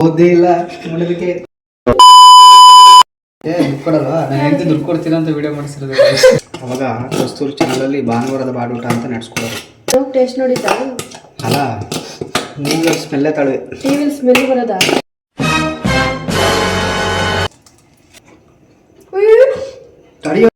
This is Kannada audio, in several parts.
ಬುದ್ಧಿ ಇಲ್ಲ ನೋಡೋದಕ್ಕೆ ಏ ದುಡ್ಡು ಕೊಡಲ್ವಾ? ನಾನು ದುಡ್ಡು ಕೊಡ್ತೀನಿ ಅಂತ ವಿಡಿಯೋ ಮಾಡಿಸಿರೋದು. ಅವಾಗ ಕಸ್ತೂರಿ ಚಾನಲಲ್ಲಿ ಭಾನುವಾರದ ಬಾಡೂಟ ಅಂತ ನಡೆಸ್ಕೊಡೋರು ಟೇಸ್ಟ್ ನೋಡಿದ್ದಾ ಅಲ್ಲ ನೀವು ಸ್ಮೆಲ್ಲೇ ತಳವೆ. ಟಿವಿಲಿ ಸ್ಮೆಲ್ ಬರೋದಾ? ತಡೆಯೋ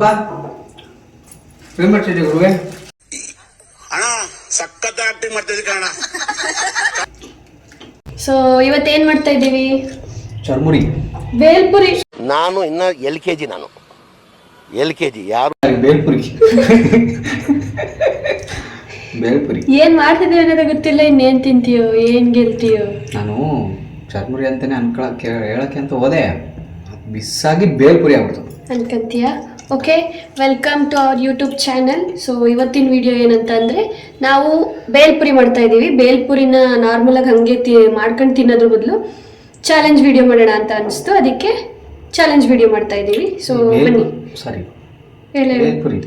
ಬಾ. ಏನ್ ಮಾಡ್ತಿದ್ದೆ ಗುರುವೆ? ಅಣ್ಣ ಸಖತ್ ಆಕ್ಟಿಂಗ್ ಮಾಡ್ತಿದ್ದೆ ಕಣ ಸೊ ಇವತ್ತೇನ್ ಮಾಡ್ತಾ ಇದ್ದೀವಿ? ಚರ್ಮುರಿ. ಬೇಲ್ಪುರಿ. ನಾನು ಇನ್ನ ಎಲ್ ಕೆ ಜಿ ನಾನು. ಎಲ್ ಕೆ ಜಿ ಯಾರು? ಬೇಲ್ಪುರಿ? ಬೇಲ್ಪುರಿ. ಏನ್ ಮಾಡ್ತಿದ್ದೀವಿ ಅನ್ನೋದು ಗೊತ್ತಿಲ್ಲ ಇನ್ನೇನ್ ತಿಂತೀಯೋ ಏನ್ ಗೆಲ್ತೀಯೋ? ನಾನು ಚರ್ಮುರಿ ಅಂತಾನೆ ಅನ್ಕೊಳಕ್ಕೆ ಹೇಳಕ್ಕೆ ಅಂತ ಹೋದೆ. ಮಿಸ್ ಬಿಸ್ಸಾಗಿ ಬೇಲ್ಪುರಿ ಆಗ್ಬಿಡ್ತು. ಅನ್ಕಂತೀಯ? Okay welcome to our YouTube channel so ಇವತ್ತಿನ ವಿಡಿಯೋ ಏನಂತ ಅಂದರೆ ನಾವು ಬೇಲ್ಪುರಿ ಮಾಡ್ತಾ ಇದ್ದೀವಿ. ಬೇಲ್ಪುರಿನ ನಾರ್ಮಲಾಗಿ ಹಾಗೆ ತಿ ಮಾಡ್ಕೊಂಡು ತಿನ್ನೋದ್ರ ಬದಲು ಚಾಲೆಂಜ್ ವಿಡಿಯೋ ಮಾಡೋಣ ಅಂತ ಅನಿಸ್ತು. ಅದಕ್ಕೆ ಚಾಲೆಂಜ್ ವಿಡಿಯೋ ಮಾಡ್ತಾ ಇದ್ದೀವಿ. ಸೊ ಬನ್ನಿ. ಸಾರಿ ಬೇಲ್ಪುರಿ.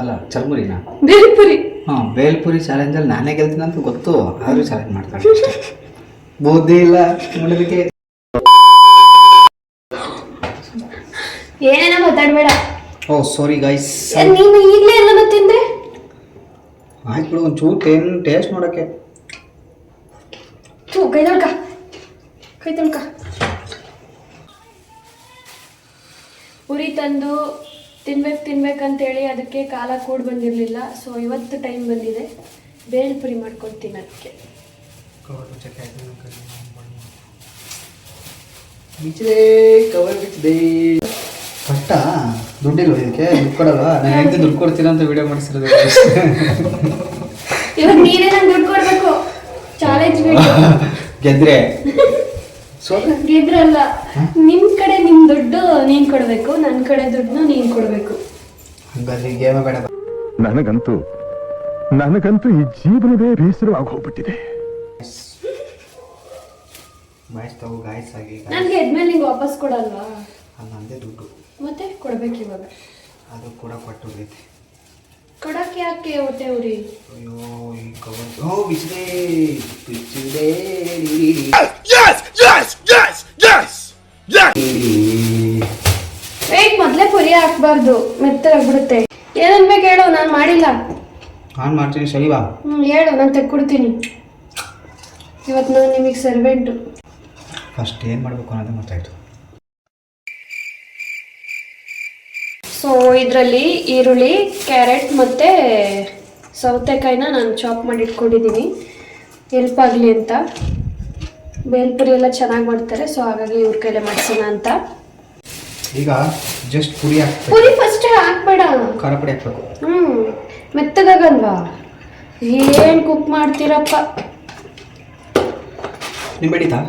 ಅಲ್ಲ ಚರ್ಮುರಿನ? ಬೇಲ್ಪುರಿ. ಹಾಂ ಬೇಲ್ಪುರಿ ಚಾಲೆಂಜಲ್ಲಿ ನಾನೇ ಗೆಲ್ತೀನಿ ಅಂತ ಗೊತ್ತು. ಆದರೂ ಚಾಲೆಂಜ್ ಮಾಡ್ತಾರೆ. ಬುದ್ಧಿ ಇಲ್ಲ ಮಾಡೋದಕ್ಕೆ ಏನೇನೋ ಮಾತಾಡಬೇಡ. ಓ ಸಾರಿ ಗೈಸ್ ನೀನು ಈಗಲೇ ಎಲ್ಲ ತಿಂದ್ರೆ? ಆಯ್ತು ಬಿಡು ಒಂಚೂರು ಟೇನ್ ಟೇಸ್ಟ್ ನೋಡೋಕ್ಕೆ. ಥೂ ಕೈ ತೊಳ್ಕ. ಕೈ ತೊಳ್ಕ. ಉರಿ ತಂದು ತಿನ್ಬೇಕು ತಿನ್ಬೇಕಂತೇಳಿ ಅದಕ್ಕೆ ಕಾಲ ಕೂಡ ಬಂದಿರಲಿಲ್ಲ. ಸೊ ಇವತ್ತು ಟೈಮ್ ಬಂದಿದೆ. ಬೇಳ್ಪುರಿ ಮಾಡ್ಕೊಡ್ತೀನಿ ಅದಕ್ಕೆ. ಬಿಚ್ಚಿದೆ ಕವರ್ ಬಿಚ್ಚಿದೆ ಕಷ್ಟ ದುಡ್ಡಿಲ್ಲ ಇದಕ್ಕೆ ದುಡ್ಡು ಕೊಡಲ್ಲ ನಾನು ಹೆಂಡತಿ ದುಡ್ಡು ಕೊಡ್ತೀನಿ ಅಂತ ವಿಡಿಯೋ ಮಾಡಿಸಿರೋದು. ಇವಾಗ ನೀನೇ ನಂಗೆ ದುಡ್ಡು ಕೊಡಬೇಕು. ಚಾಲೆಂಜ್ ಗೆದ್ರೆ. ಗೆದ್ರಲ್ಲ ನಿಮ್ ಕಡೆ ನಿಮ್ ದುಡ್ಡು ನೀನ್ ಕೊಡ್ಬೇಕು ನನ್ನ ಕಡೆ ದುಡ್ಡು ನೀನ್ ಕೊಡ್ಬೇಕು. ಹಂಗಾದ್ರೆ ಗೇಮ ಬೇಡ. ನನಗಂತೂ ನನಗಂತೂ ಈ ಜೀವನವೇ ಬೇಸರವಾಗಿ ಹೋಗ್ಬಿಟ್ಟಿದೆ. ಗಾಯ್ಸ್ ತಗೋ ಗಾಯ್ಸ್ ಆಗಿ ನನ್ಗೆ ಎದ್ಮೇಲೆ ನಿಂಗೆ ವಾಪಸ್ ಕೊಡಲ್ವಾ? ನಂದೇ ದುಡ್ಡು. ಮತ್ತೆ ಕೊಡ್ಬೇಕು ಇವಾಗ? ಅದು ಕೂಡ ಕೊಟ್ಟು ಹೋಗೈತೆ. ಕೊಡಕ್ಕೆ ಯಾಕೆ ಹೊಟ್ಟೆ ಉರಿ ಅಯ್ಯೋ ಈ ಕವರ್ ಓ ಬಿಚ್ಚಿದೆ ಬಿಚ್ಚಿದೆ ಯಸ್ ಯಸ್ ಯಸ್ ವೇಟ್ ಮೊದ್ಲೇ ಪುರಿ ಹಾಕ್ಬಾರ್ದು ಮೆತ್ತಗಾಗ್ಬಿಡುತ್ತೆ ಏನನ್ಬೇಕು ಹೇಳು ನಾನು ಮಾಡಿಲ್ಲ. ನಾನು ಮಾಡ್ತೀನಿ ಸರಿ ಬಾ ಹ್ಞೂ ಹೇಳು ನಾನು ತೆಕ್ಕೊಡ್ತೀನಿ. ಇವತ್ತು ನಾನು ನಿಮಗೆ ಸರ್ವೆಂಟು ಫಸ್ಟ್ ಏನು ಮಾಡಬೇಕು ಅನ್ನೋದೇ ಗೊತ್ತಾಯ್ತು. ಸೊ ಇದರಲ್ಲಿ ಈರುಳ್ಳಿ ಕ್ಯಾರೆಟ್ ಮತ್ತು ಸೌತೆಕಾಯಿನ ನಾನು ಚಾಪ್ ಮಾಡಿ ಇಟ್ಕೊಂಡಿದ್ದೀನಿ ಹೆಲ್ಪ್ ಆಗಲಿ ಅಂತ. ಬೇಲ್ಪುರಿ ಎಲ್ಲ ಚೆನ್ನಾಗಿ ಮಾಡ್ತಾರೆ ಸೊ ಹಾಗಾಗಿ ಇವ್ರ ಕೈಲೇ ಮಾಡಿಸೋಣ ಅಂತ. ಈಗ ಜಸ್ಟ್ ಪುರಿ ಹಾಕ್ಬೇಕು. ಪುರಿ ಫಸ್ಟ್ ಹಾಕ್ಬೇಡ. ಖಾರ ಪುಡಿ ಹಾಕ್ಬೇಕು. ಹ್ಞೂ ಮೆತ್ತಗಾಗಲ್ವಾ? ಏನು ಕುಕ್ ಮಾಡ್ತೀರಪ್ಪ? ನಿಂಬೆಡಿತಾ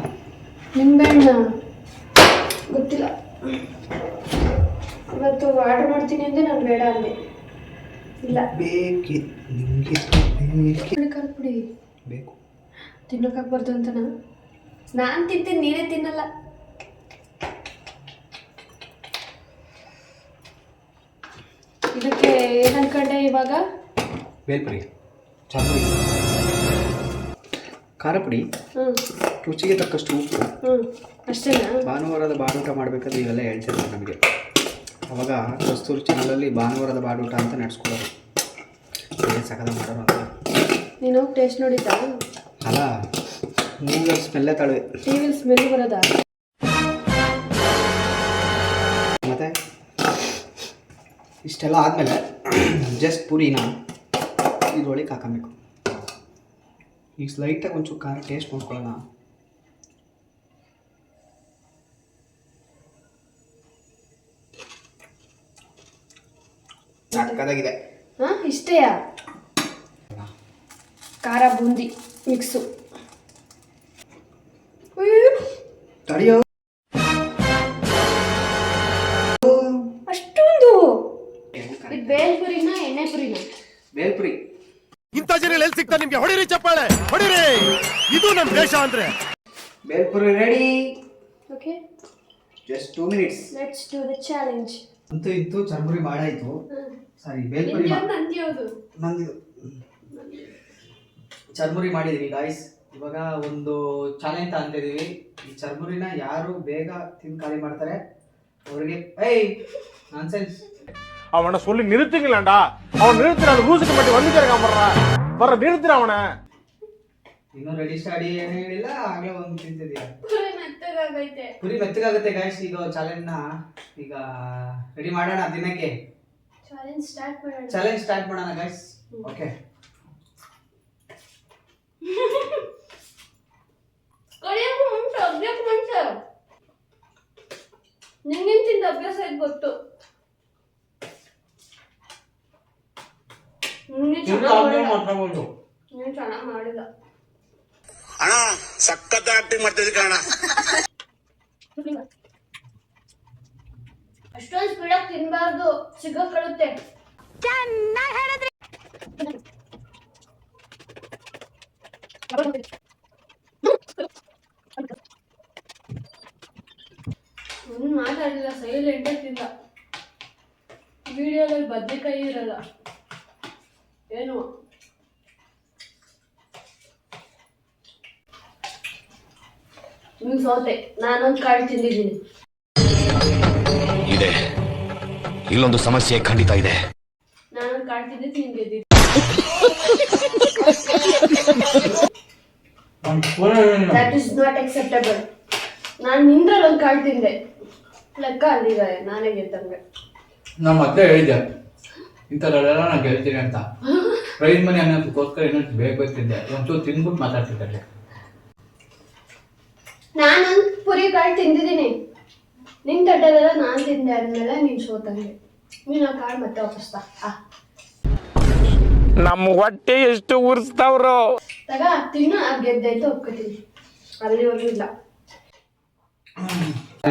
ನಿಂಬೆಹಣ್ಣ. ಗೊತ್ತಿಲ್ಲ. ಇವತ್ತು ಆರ್ಡರ್ ಮಾಡ್ತೀನಿ ಅಂದ್ರೆ ನಾನು ಬೇಡ ಅಂದೆ. ಇಲ್ಲ. ಬೇಕಿ ನಿಮಗೆ ಪುಡಿ ಬೇಕು. ತಿನ್ನೋಕ್ಕಾಗ್ಬಾರ್ದು ಅಂತ ನಾನು ತಿಂತೀನಿ ನೀನೇ ತಿನ್ನಲ್ಲ. ಇದಕ್ಕೆ ಏನು ಅನ್ಕೊಂಡೆ ಇವಾಗ? ಬೇಲ್ಪುರಿ ಚಾಪುಡಿ ಖಾರ ಪುಡಿ. ಹ್ಞೂ ರುಚಿಗೆ ತಕ್ಕಷ್ಟು ಉಪ್ಪು. ಹ್ಞೂ ಅಷ್ಟೇನಾ? ಭಾನುವಾರದ ಬಾಡೂಟ ಮಾಡಬೇಕಾದ್ರೆ ಇವೆಲ್ಲ ಹೇಳ್ತಿದ್ರು ನಮಗೆ. ಅವಾಗ ಕಸ್ತೂರಿ ಚಾನಲಲ್ಲಿ ಭಾನುವಾರದ ಬಾಡೂಟ ಅಂತ ನಡೆಸ್ಕೊಡೋರು ಸಕದ ಮಾಡೋರು ಅಂತ. ನೀನು ಹೋಗಿ ಟೇಸ್ಟ್ ನೋಡಿದ್ದಾ ಅಲ್ಲ ನೀವು ಸ್ಮೆಲ್ಲೇ ತಳವೆ ಟಿವಿಲಿ ಸ್ಮೆಲ್ ಬರೋದಾ? ಮತ್ತೆ? ಇಷ್ಟೆಲ್ಲ ಆದಮೇಲೆ ಜಸ್ಟ್ ಪುರಿನ ಇದ್ರೊಳಗೆ ಹಾಕಬೇಕು. ಈಗ ಲೈಟಾಗಿ ಒಂಚೂರು ಖಾರ ಟೇಸ್ಟ್ ನೋಡ್ಕೊಳ್ಳೋಣ. ಸಕ್ಕದಾಗಿದೆ ಹಾಂ ಇಷ್ಟೇಯಾ? ಖಾರ ಬೂಂದಿ ಮಿಕ್ಸು. ತಡೆಯೋ. ಅಷ್ಟೊಂದು? ಇದು ಬೇಲ್ಪುರಿನ ಎಣ್ಣೆ ಪುರಿನ ಬೇಲ್ಪುರಿ. ಇಂಥ ಜನ ಎಲ್ಲಿ ಸಿಗ್ತಾ ನಿಮ್ಗೆ? ಹೊಡಿರಿ ಚಪ್ಪಾಳೆ. ಹೊಡಿರಿ. ಇದು ನಮ್ ದೇಶ ಅಂದ್ರೆ. Bhelpuri ready okay just two minutes let's do the challenge ಅಂತೂ ಇತ್ತು ಚರ್ಮುರಿ ಮಾಡಾಯ್ತು ಸಾರಿ ಬೇಲ್ಪುರಿ ಮಾ- ನಂದಿ ಯಾವುದು ನಂದಿದು ಚರ್ಮುರಿ ಮಾಡಿದೀವಿ ಗಾಯ್ಸ್ ಇವಾಗ ಒಂದು ಚಾಲೆಂಜ್ ಅಂತ ಇದೀವಿ ಈ ಚರ್ಮುರಿನ ಯಾರು ಬೇಗ ತಿಂದು ಖಾಲಿ ಮಾಡ್ತಾರೆ ಅವರಿಗೆ ಏಯ್ ನಾನ್ಸೆನ್ಸ್ அவனை சொல்லி நிறுத்துங்களேன்டா அவன் நிறுத்துறான் லூசுக்கு மட்டும் வந்துக்கிறேன் வர்ற வர்ற நிறுத்துற அவனை ಇನ್ನೂ ರೆಡಿ ಸ್ಟಾಡಿ ಏನು ಹೇಳಿಲ್ಲ ಆಗಲೇ ಒಂದು ತಿಂತಿದ್ಯಾ ಪುರಿ ಮೆತ್ತಗಾಗೈತೆ ಪುರಿ ಮೆತ್ತಗಾಗುತ್ತೆ ಗಾಯ್ಸ್ ಈಗ ಚಾಲೆಂಜ್ನ ಈಗ ರೆಡಿ ಮಾಡೋಣ ದಿನಕ್ಕೆ? ಚಾಲೆಂಜ್ ಸ್ಟಾರ್ಟ್ ಮಾಡೋಣ. ಚಾಲೆಂಜ್ ಸ್ಟಾರ್ಟ್ ಮಾಡೋಣ ಗೈಸ್ ಓಕೆ ಕಡಿಯಕ್ಕೂ ಮುಂಚೆ ಅಭ್ಯಾಸ ಮುಂಚೆ. ನಿನ್ನಿಂದ ತಿಂದ ಅಭ್ಯಾಸ ಇದು ಗೊತ್ತು ನೀನು ಚೆನ್ನಾಗಿ ಮಾಡಿದ ಅಣ್ಣ ಸಖತ್ ಆಕ್ಟಿಂಗ್ ಮಾಡ್ತಿದ್ದೆ ಕಣ ಅಷ್ಟೊಂದು ಸ್ಪೀಡಾಗಿ ತಿನ್ಬಾರ್ದು ಸಿಗಕ್ಕಳುತ್ತೆ ಒಂದು ಮಾತಾಡಿಲ್ಲ ಸೈಲೆಂಟ್ ತಿಂದ. ವಿಡಿಯೋದಲ್ಲಿ ಬದ್ನೆಕಾಯಿ ಇರಲ್ಲ. ಏನು? ನೀನು ಸೋತೆ ನಾನೊಂದು ಕಾಳು ತಿಂದಿದ್ದೀನಿ. ಇಲ್ಲೊಂದು ಸಮಸ್ಯೆ ಖಂಡಿತ ಇದೆ. ತಿಂದಿದ್ದು ದಟ್ ಇಸ್ ನಾಟ್ ಅಕ್ಸೆಪ್ಟಬಲ್ ನಾನು ನಿಂದ್ರಲ್ಲಿ ಒಂದು ಕಾಳು ತಿಂದೆ ಲೆಕ್ಕ ನಾನೇ ಗೆದ್ದಂಗೆ ನಮ್ಮ ಅತ್ತೆ ಹೇಳಿದ್ದೆ. ಇಂಥದ್ದೆಲ್ಲ ನಾನು ಗೆಲ್ತೀನಿ ಅಂತ. ಪ್ರೈಸ್ ಮನಿ ಅನ್ನೋದಕ್ಕೋಸ್ಕರ ಇನ್ನೊಂದು ಬೇಗ ಬರ್ತಿದ್ದೆ. ಒಂಚೂರು ತಿಂದ್ಬಿಟ್ಟು ಮಾತಾಡ್ತಿದ್ದೆ ನಾನು ಪುರಿ ಕಾಳು ತಿಂದಿದ್ದೀನಿ. ನಿನ್ ತಟ್ಟದೆಲ್ಲ ನಾನು ತಿಂದೆ ಆದ್ಮೇಲೆ ನೀನು ಸೋತಂಗೆ. ನೀನು ಆ ಕಾರ್ಡ್ ಮತ್ತೆ ವಾಪಸ್ ತಾ. ಆ. ನಮ್ಮ ಹೊಟ್ಟೆ ಎಷ್ಟು ಉರ್ಸ್ತಾವ್ರು. ತಗ ತಿನ್ನು ಆ ಗೆದ್ದಾಯ್ತು ಒಪ್ಕೋತೀನಿ. ಅಲ್ಲಿವರೆಗೂ ಇಲ್ಲ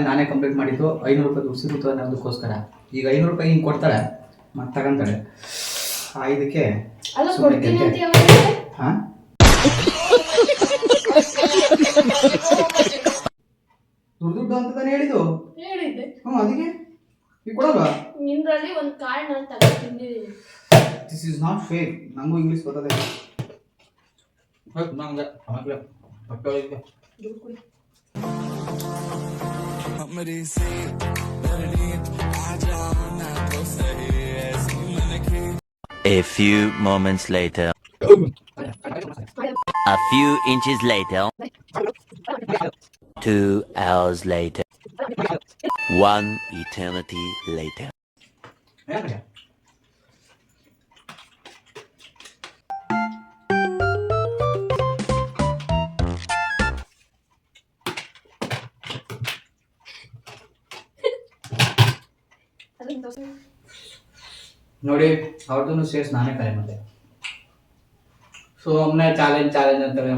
ನಾನೇ ಕಂಪ್ಲೀಟ್ ಮಾಡಿದ್ದು. ಐನೂರು ರೂಪಾಯಿ ದುಡ್ಡು ಸಿಗುತ್ತೆ ಅನ್ನೋದಕ್ಕೋಸ್ಕರ ಈಗ ಐನೂರು ರೂಪಾಯಿ ಹಿಂಗೆ ಕೊಡ್ತಾಳೆ ಮತ್ತೆ ತಗೊಂತಾಳೆ. ಆ ಇದಕ್ಕೆ ಅಲ್ಲ ಕೊಡ್ತೀನಿ ಅಂತ ಯಾವಾಗ ಹಾ? ದುಡ್ಡು ದುಡ್ಡು ಅಂತ ತಾನೇ ಹೇಳಿದ್ದು? ಹೇಳಿದ್ದೆ. ಹ್ಞೂ ಅದಕ್ಕೆ? ಈಗ ಕೊಡಲ್ವಾ? ನಿಂದ್ರಲ್ಲಿ ಒಂದು ಕಾರ್ಡ್ ನಾನು ತಗೊಂಡು ತಿಂದಿದ್ದೀನಿ. ದಿಸ್ ಇಸ್ ನಾಟ್ ಫೇರ್ ನನಗೂ ಇಂಗ್ಲೀಷ್ ಬರ್ತದೆ. ನಂಗೆ. ಆಮೇಲೆ ಹೊಟ್ಟೆ ಒಳಗೆ ದುಡ್ಡು ಕೊಡಿ. A few moments later. A few inches later. Two hours later. One eternity later. ಯಾಕೆ? ಅದನ್ನ ತೋರ್ಸು. ನೋಡಿ ಅವ್ರದ್ದು ಸೇರ್ಸ್ ನಾನೇ ಕರೆ ಮಾಡಿದೆ ಸೊ ಒಮ್ಮೆ ಚಾಲೆಂಜ್ ಚಾಲೆಂಜ್ ಅಂತಾರೆ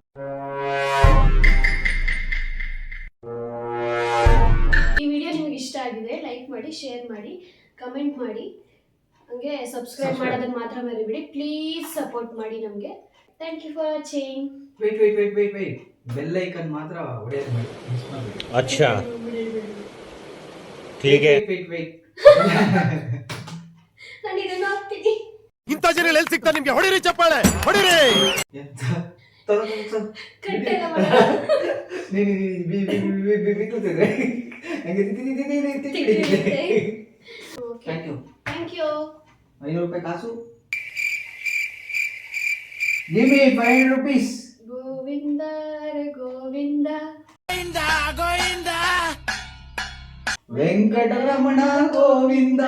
ಮಾಡಿ ಶೇರ್ ಮಾಡಿ ಕಮೆಂಟ್ ಮಾಡಿ. ಹಂಗೆ ಸಬ್ಸ್ಕ್ರೈಬ್ ಮಾಡೋದನ್ನ ಮಾತ್ರ ಮರಿಬೇಡಿ. ಪ್ಲೀಸ್ ಸಪೋರ್ಟ್ ಮಾಡಿ ನಮಗೆ. Thank you for watching wait wait wait wait wait bell icon ಮಾತ್ರ ಹೊಡೆಯೋದು ಮಾಡಿ. ಮಿಸ್ ಮಾಡಬೇಡಿ. ಅಚ್ಚಾ. ಹೀಗೆ. ವೇಟ್ ವೇಟ್ ನಾನು ಇದನ್ನ ಹಾಕ್ತೀನಿ. ಇಂಥ ಜನ ಎಲ್ಲಿ ಸಿಗ್ತಾರೆ ನಿಮ್ಗೆ? ಹೊಡಿರಿ ಚಪ್ಪಾಳೆ. ಹೊಡಿರಿ. ಎಂತ? ಐನೂರು ರೂಪಾಯಿ ಕಾಸು. Give me five hundred rupees Govinda Govinda. Govinda Govinda. Venkataramana Govinda.